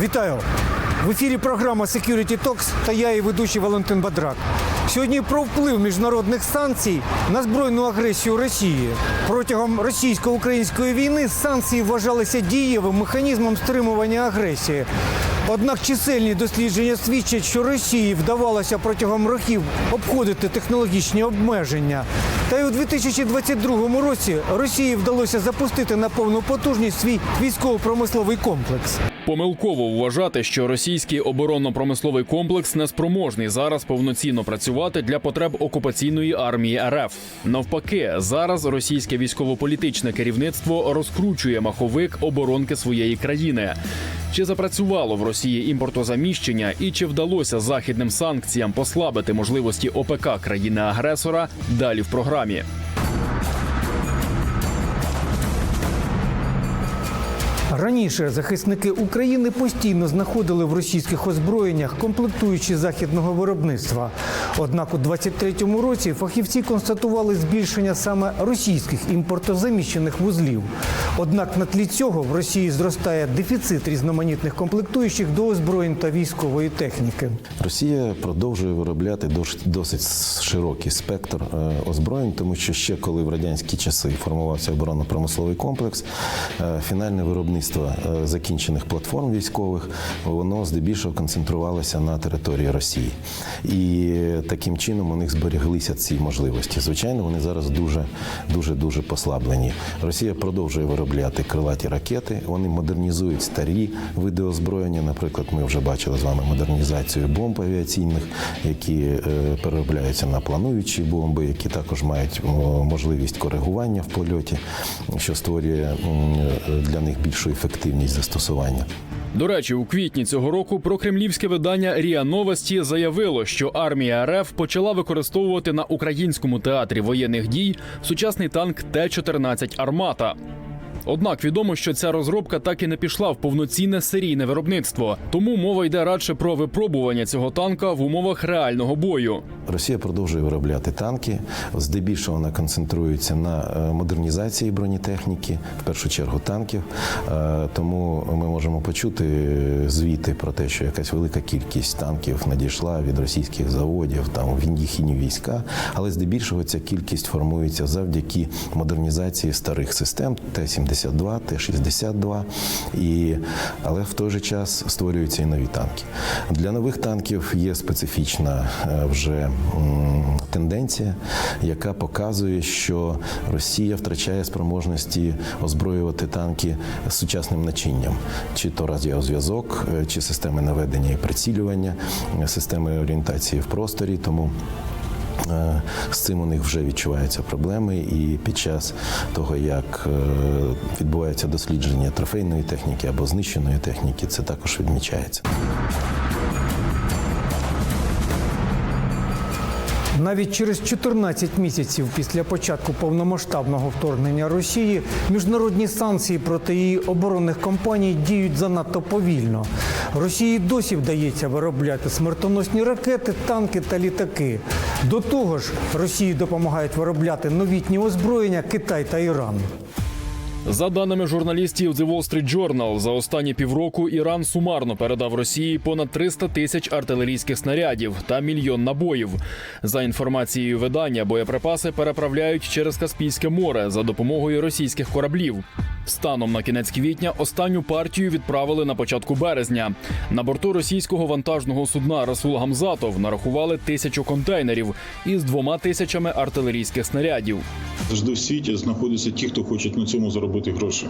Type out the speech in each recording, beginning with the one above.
Вітаю! В ефірі програма Security Talks та я і ведучий Валентин Бадрак. Сьогодні про вплив міжнародних санкцій на збройну агресію Росії. Протягом російсько-української війни санкції вважалися дієвим механізмом стримування агресії. Однак чисельні дослідження свідчать, що Росії вдавалося протягом років обходити технологічні обмеження. Та й у 2022 році Росії вдалося запустити на повну потужність свій військово-промисловий комплекс. Помилково вважати, що російський оборонно-промисловий комплекс неспроможний зараз повноцінно працювати для потреб окупаційної армії РФ. Навпаки, зараз російське військово-політичне керівництво розкручує маховик оборонки своєї країни. Чи запрацювало в Росії імпортозаміщення і чи вдалося західним санкціям послабити можливості ОПК країни-агресора? Далі в програмі. Раніше захисники України постійно знаходили в російських озброєннях комплектуючі західного виробництва. Однак у 23-му році фахівці констатували збільшення саме російських імпортозаміщених вузлів. Однак на тлі цього в Росії зростає дефіцит різноманітних комплектуючих до озброєнь та військової техніки. Росія продовжує виробляти дос- досить широкий спектр е, озброєнь, тому що ще коли в радянські часи формувався оборонно-промисловий комплекс, е, фінальне виробництво е, закінчених платформ військових воно здебільшого концентрувалося на території Росії, і таким чином у них зберіглися ці можливості. Звичайно, вони зараз дуже дуже дуже послаблені. Росія продовжує виробляти крилаті ракети. Вони модернізують старі види озброєння. Наприклад, ми вже бачили з вами модернізацію бомб авіаційних, які е, переробляються на плануючі бомби, які також мають можливість коригування в польоті, що створює е, для них більшу ефективність застосування. До речі, у квітні цього року прокремлівське видання Ріа Новості заявило, що армія РФ почала використовувати на українському театрі воєнних дій сучасний танк Т-14 Армата. Однак відомо, що ця розробка так і не пішла в повноцінне серійне виробництво, тому мова йде радше про випробування цього танка в умовах реального бою. Росія продовжує виробляти танки. Здебільшого вона концентрується на е, модернізації бронетехніки, в першу чергу танків. Е, Тому ми можемо почути звіти про те, що якась велика кількість танків надійшла від російських заводів, там в їхні війська. Але здебільшого ця кількість формується завдяки модернізації старих систем Т-72, Т-62. І, але в той же час створюються і нові танки. Для нових танків є специфічна е, вже тенденція, яка показує, що Росія втрачає спроможності озброювати танки сучасним начинням, чи то радіозв'язок, е, чи системи наведення і прицілювання, е, системи орієнтації в просторі. Тому З цим у них вже відчуваються проблеми, і під час того, як е, відбувається дослідження трофейної техніки або знищеної техніки, це також відмічається. Навіть через 14 місяців після початку повномасштабного вторгнення Росії міжнародні санкції проти її оборонних компаній діють занадто повільно. Росії досі вдається виробляти смертоносні ракети, танки та літаки. До того ж, Росії допомагають виробляти новітні озброєння Китай та Іран. За даними журналістів The Wall Street Journal, за останні півроку Іран сумарно передав Росії понад 300 тисяч артилерійських снарядів та мільйон набоїв. За інформацією видання, боєприпаси переправляють через Каспійське море за допомогою російських кораблів. Станом на кінець квітня останню партію відправили на початку березня. На борту російського вантажного судна Расул Гамзатов нарахували тисячу контейнерів із двома тисячами артилерійських снарядів. Завжди в світі знаходяться ті, хто хочуть на цьому заробити гроші,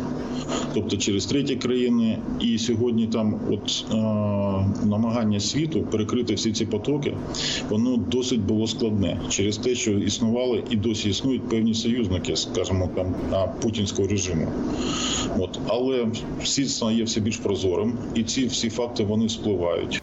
тобто через треті країни. І сьогодні там, от е, намагання світу перекрити всі ці потоки, воно досить було складне через те, що існували і досі існують певні союзники, скажімо, там путінського режиму. От але світ стає все більш прозорим, і ці всі факти вони спливають.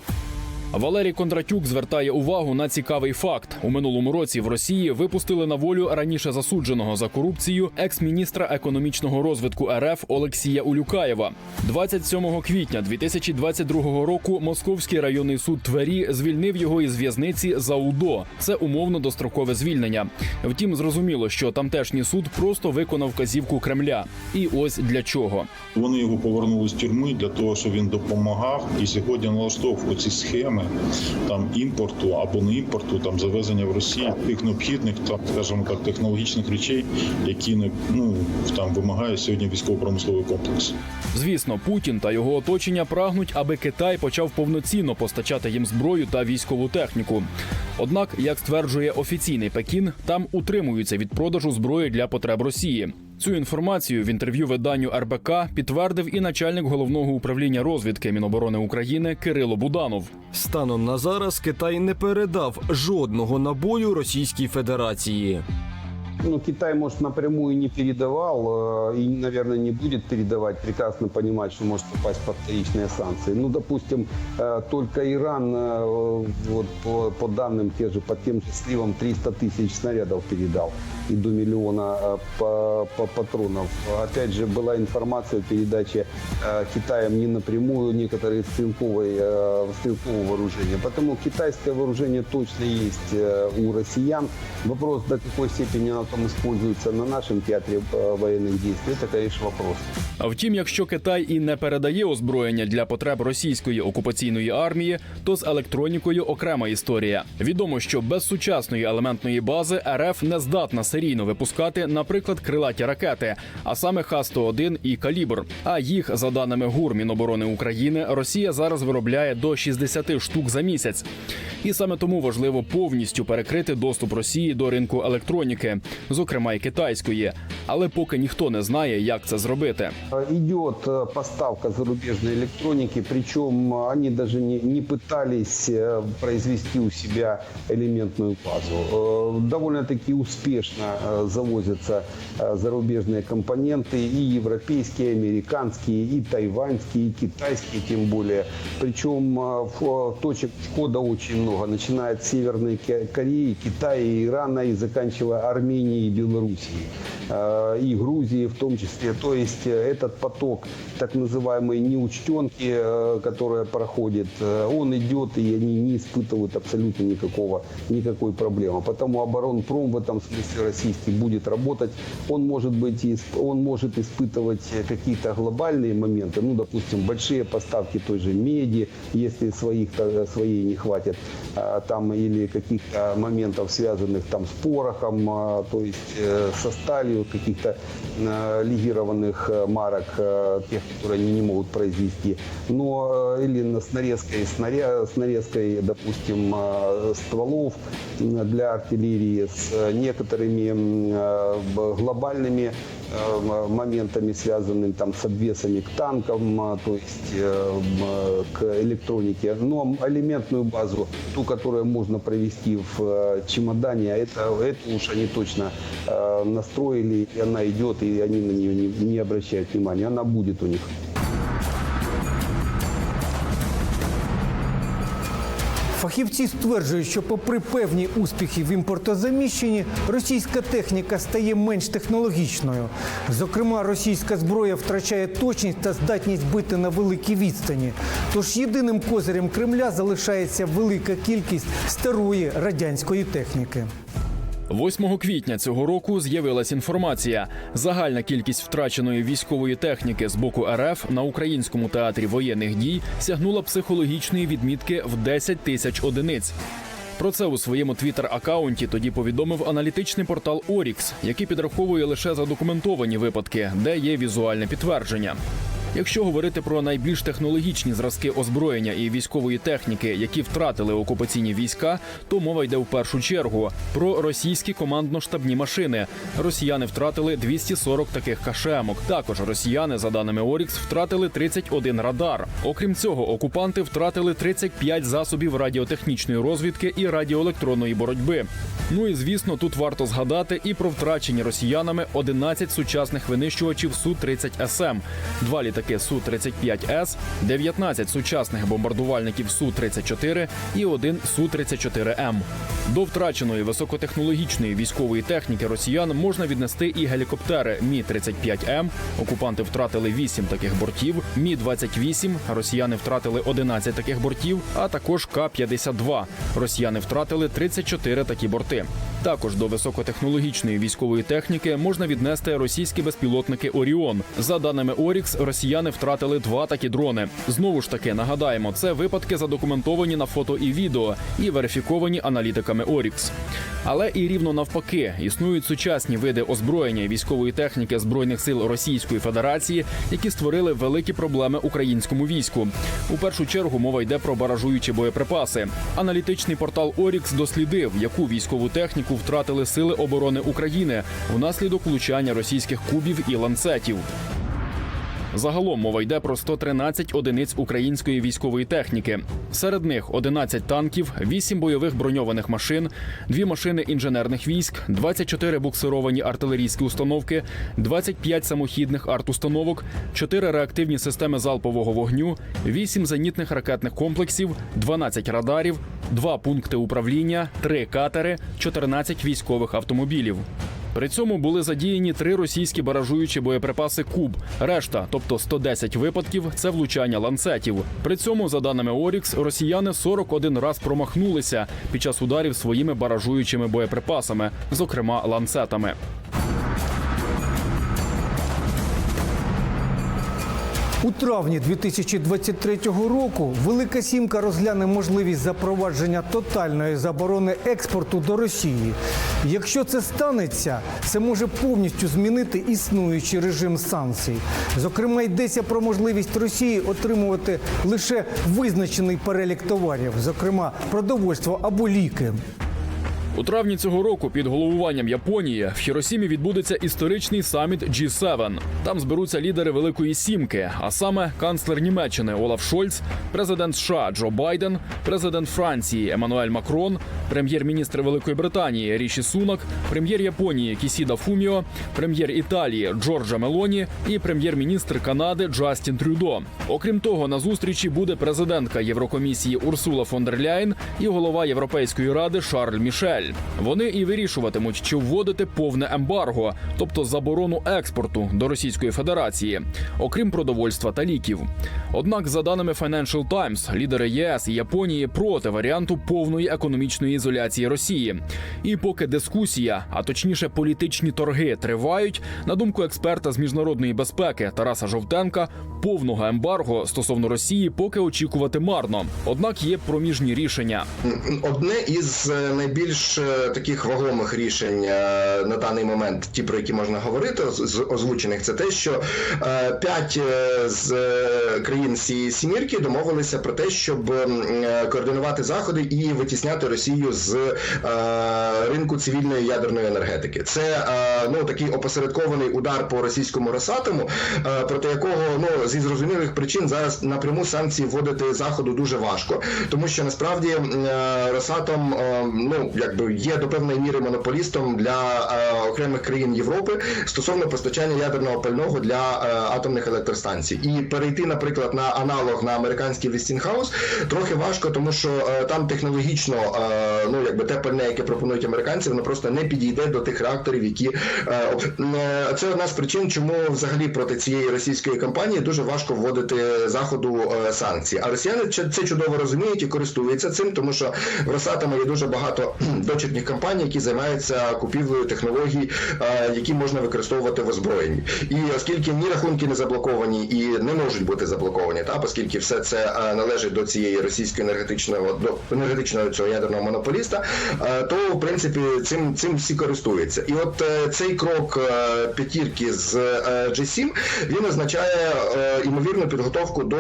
Валерій Кондратюк звертає увагу на цікавий факт: у минулому році в Росії випустили на волю раніше засудженого за корупцію екс-міністра економічного розвитку РФ Олексія Улюкаєва. 27 квітня 2022 року Московський районний суд Твері звільнив його із в'язниці за УДО. Це умовно дострокове звільнення. Втім, зрозуміло, що тамтешній суд просто виконав вказівку Кремля. І ось для чого. Вони його повернули з тюрми для того, щоб він допомагав і сьогодні налаштовував ці схеми там імпорту або не імпорту, там завезення в Росію тих необхідних там, скажімо так, технологічних речей, які не ну там вимагає сьогодні військово-промисловий комплекс. Звісно, Путін та його оточення прагнуть, аби Китай почав повноцінно постачати їм зброю та військову техніку. Однак, як стверджує офіційний Пекін, там утримуються від продажу зброї для потреб Росії. Цю інформацію в інтерв'ю виданню РБК підтвердив і начальник головного управління розвідки Міноборони України Кирило Буданов. Станом на зараз Китай не передав жодного набою Російській Федерації. Ну, Китай, может, напрямую не передавал э, и, наверное, не будет передавать, прекрасно понимать, что может попасть под вторичные санкции. Ну, допустим, э, только Иран, э, вот по, по данным те же, по тем же сливам, 300 тысяч снарядов передал и до миллиона по, по патронов. Опять же, была информация о передаче Китаем не напрямую некоторые стрелковые, э, стрелкового вооружения. Поэтому китайское вооружение точно есть у россиян. Вопрос, до какой степени там используется на нашем театре э, военных действий, это, конечно, вопрос. А Втім, якщо Китай і не передає озброєння для потреб російської окупаційної армії, то з електронікою окрема історія. Відомо, що без сучасної елементної бази РФ не здатна серійно випускати, наприклад, крилаті ракети, а саме Х-101 і Калібр. А їх, за даними ГУР Міноборони України, Росія зараз виробляє до 60 штук за місяць. І саме тому важливо повністю перекрити доступ Росії до ринку електроніки, зокрема й китайської. Але поки ніхто не знає, як це зробити. Э, Идет э, поставка зарубежной электроники, причем э, они даже не, не пытались э, произвести у себя элементную базу. Э, Довольно-таки успешно э, завозятся э, зарубежные компоненты, и европейские, и американские, и тайваньские, и китайские тем более. Причем э, фо- точек входа очень много, начиная от Северной Ке- Кореи, Китая, и Ирана и заканчивая Арменией и Грузии в том числе. То есть э, этот поток так называемой неучтенки, э, которая проходит, э, он идет, и они не испытывают абсолютно никакого, никакой проблемы. Потому оборонпром в этом смысле российский будет работать. Он может, быть, он может испытывать какие-то глобальные моменты, ну, допустим, большие поставки той же меди, если своих своей не хватит, а, там или каких-то моментов, связанных там с порохом, а, то есть э, со сталью каких-то э, легированных э, марок, э, тех, которые они не могут произвести. Но э, или на- с нарезкой, снаря- с нарезкой, допустим, э, стволов м, для артиллерии, с э, некоторыми м, э, б- глобальными э, м- моментами, связанными там с обвесами к танкам, а, то есть э, м, э, к электронике. Но элементную базу, ту, которую можно провести в э, чемодане, это, это уж они точно э, настроили, и она идет, и они на нее не, не обращают внимания. Она будет у них. Фахівці стверджують, що попри певні успіхи в імпортозаміщенні, російська техніка стає менш технологічною. Зокрема, російська зброя втрачає точність та здатність бити на великій відстані. Тож єдиним козирем Кремля залишається велика кількість старої радянської техніки. 8 квітня цього року з'явилась інформація. Загальна кількість втраченої військової техніки з боку РФ на українському театрі воєнних дій сягнула психологічної відмітки в 10 тисяч одиниць. Про це у своєму твіттер-акаунті тоді повідомив аналітичний портал Орікс, який підраховує лише задокументовані випадки, де є візуальне підтвердження. Якщо говорити про найбільш технологічні зразки озброєння і військової техніки, які втратили окупаційні війська, то мова йде в першу чергу про російські командно-штабні машини. Росіяни втратили 240 таких кашемок. Також росіяни, за даними Орікс, втратили 31 радар. Окрім цього, окупанти втратили 35 засобів радіотехнічної розвідки і радіоелектронної боротьби. Ну і звісно, тут варто згадати і про втрачені росіянами 11 сучасних винищувачів су 30 СМ, два літаки літаки Су-35С, 19 сучасних бомбардувальників Су-34 і один Су-34М. До втраченої високотехнологічної військової техніки росіян можна віднести і гелікоптери Мі-35М. Окупанти втратили 8 таких бортів. Мі-28 росіяни втратили 11 таких бортів, а також К-52. Росіяни втратили 34 такі борти. Також до високотехнологічної військової техніки можна віднести російські безпілотники Оріон. За даними Орікс, росіяни втратили два такі дрони. Знову ж таки нагадаємо, це випадки задокументовані на фото і відео і верифіковані аналітиками Орікс. Але і рівно навпаки існують сучасні види озброєння військової техніки збройних сил Російської Федерації, які створили великі проблеми українському війську. У першу чергу мова йде про баражуючі боєприпаси. Аналітичний портал Орікс дослідив, яку військову техніку втратили сили оборони України внаслідок влучання російських кубів і ланцетів. Загалом мова йде про 113 одиниць української військової техніки. Серед них 11 танків, 8 бойових броньованих машин, 2 машини інженерних військ, 24 буксировані артилерійські установки, 25 самохідних артустановок, 4 реактивні системи залпового вогню, 8 зенітних ракетних комплексів, 12 радарів, 2 пункти управління, 3 катери, 14 військових автомобілів. При цьому були задіяні три російські баражуючі боєприпаси Куб. Решта, тобто 110 випадків, це влучання ланцетів. При цьому, за даними Орікс, росіяни 41 раз промахнулися під час ударів своїми баражуючими боєприпасами, зокрема ланцетами. У травні 2023 року Велика Сімка розгляне можливість запровадження тотальної заборони експорту до Росії. Якщо це станеться, це може повністю змінити існуючий режим санкцій. Зокрема, йдеться про можливість Росії отримувати лише визначений перелік товарів, зокрема продовольство або ліки. У травні цього року під головуванням Японії в Хіросімі відбудеться історичний саміт G7. Там зберуться лідери Великої Сімки, а саме канцлер Німеччини Олаф Шольц, президент США Джо Байден, президент Франції Еммануель Макрон, прем'єр-міністр Великої Британії Ріші Сунак, прем'єр Японії Кісіда Фуміо, прем'єр Італії Джорджа Мелоні і прем'єр-міністр Канади Джастін Трюдо. Окрім того, на зустрічі буде президентка Єврокомісії Урсула фон дер Ляйн і голова Європейської ради Шарль Мішель. Вони і вирішуватимуть, чи вводити повне ембарго, тобто заборону експорту до Російської Федерації, окрім продовольства та ліків. Однак, за даними Financial Times, лідери ЄС і Японії проти варіанту повної економічної ізоляції Росії. І поки дискусія, а точніше політичні торги, тривають, на думку експерта з міжнародної безпеки Тараса Жовтенка, повного ембарго стосовно Росії поки очікувати марно. Однак є проміжні рішення. Одне із е, найбільш е, таких вагомих рішень е, на даний момент, ті про які можна говорити, з озвучених, це те, що е, п'ять з країн цієї сімірки домовилися про те, щоб координувати заходи і витісняти Росію з ринку цивільної ядерної енергетики. Це ну такий опосередкований удар по російському Росатому, проти якого ну зі зрозумілих причин зараз напряму санкції вводити заходу дуже важко, тому що насправді Росатом ну якби є до певної міри монополістом для е, окремих країн Європи стосовно постачання ядерного пального для е, атомних електростанцій. І перейти, наприклад, на аналог на американський Вестінхаус трохи важко, тому що е, там технологічно ну якби те пальне, яке пропонують американці, воно просто не підійде до тих реакторів, які об- е, це одна з причин, чому взагалі проти цієї російської кампанії дуже важко вводити заходу санкції. А росіяни це чудово розуміють і користуються цим, тому що в Росатому є дуже багато дочірніх компаній, які займаються купівлею технологій, які можна використовувати в озброєнні. І оскільки ні рахунки не заблоковані і не можуть бути заблоковані, та оскільки все це належить до цієї російської енергетичного до енергетичного цього ядерного монополіста, то в принципі цим цим всі користуються. І от е, цей крок е, п'ятірки з е, G7, він означає ймовірну підготовку до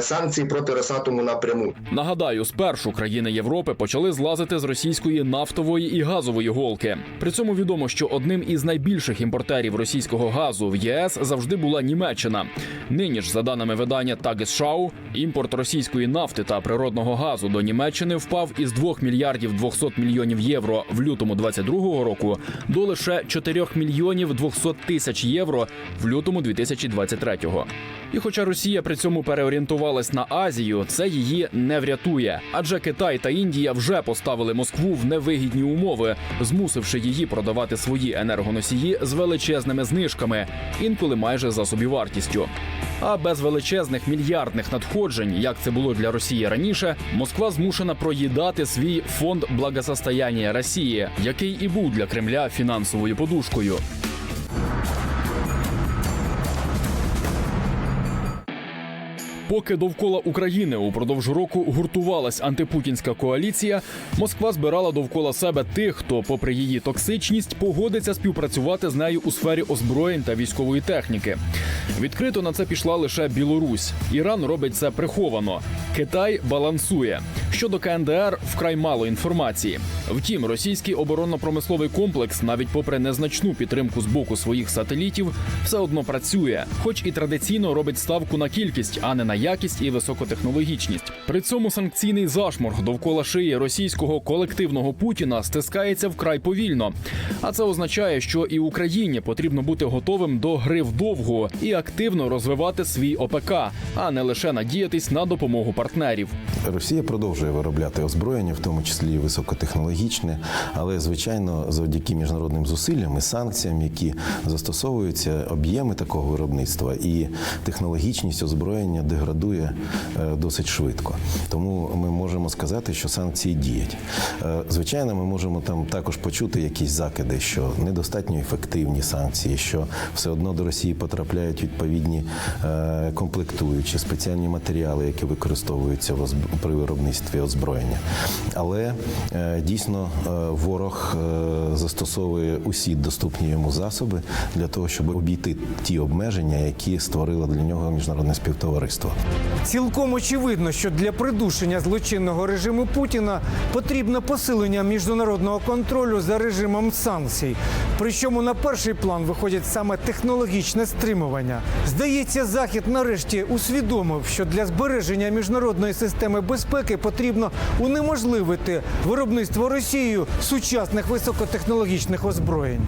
санкцій проти Росатому напряму. Нагадаю, спершу країни Європи почали злазити з російської нафтової і газової голки. При цьому відомо, що одним із найбільших імпортерів російського газу в ЄС завжди була Німеччина. Нині ж, за даними видання Tagesschau, імпорт російської нафти та природного газу до Німеччини впав із 2 мільярдів 200 мільйонів євро в лютому 22-го року до лише 4 мільйонів 200 тисяч євро в лютому 2023-го. І хоча Росія при цьому переорієнтувалась на Азію, це її не врятує. Адже Китай та Індія вже поставили Москву в невигідні умови, змусивши її продавати свої енергоносії з величезними знижками, інколи майже за собівартістю. А без величезних мільярдних надходжень, як це було для Росії раніше, Москва змушена проїдати свій фонд благосостояння Росії, який і був для Кремля фінансовою подушкою. Поки довкола України упродовж року гуртувалась антипутінська коаліція, Москва збирала довкола себе тих, хто, попри її токсичність, погодиться співпрацювати з нею у сфері озброєнь та військової техніки. Відкрито на це пішла лише Білорусь. Іран робить це приховано. Китай балансує. Щодо КНДР вкрай мало інформації. Втім, російський оборонно-промисловий комплекс, навіть попри незначну підтримку з боку своїх сателітів, все одно працює, хоч і традиційно робить ставку на кількість, а не на якість і високотехнологічність. При цьому санкційний зашморг довкола шиї російського колективного Путіна стискається вкрай повільно. А це означає, що і Україні потрібно бути готовим до гри вдовго і активно розвивати свій ОПК, а не лише надіятись на допомогу партнерів. Росія продовжує виробляти озброєння, в тому числі високотехнологічне, але звичайно, завдяки міжнародним зусиллям і санкціям, які застосовуються, об'єми такого виробництва і технологічність озброєння деградує е, досить швидко. Тому ми можемо сказати, що санкції діють. Е, Звичайно, ми можемо там також почути якісь закиди, що недостатньо ефективні санкції, що все одно до Росії потрапляють відповідні е, комплектуючі спеціальні матеріали, які використовуються при виробництві озброєння. Але дійсно ворог застосовує усі доступні йому засоби для того, щоб обійти ті обмеження, які створило для нього міжнародне співтовариство. Цілком очевидно, що для придушення злочинного режиму Путіна потрібно посилення міжнародного контролю за режимом санкцій. Причому на перший план виходять саме технологічне стримування. Здається, захід нарешті усвідомив, що для збереження міжнародної системи безпеки потрібно унеможливити виробництво Росією сучасних високотехнологічних озброєнь.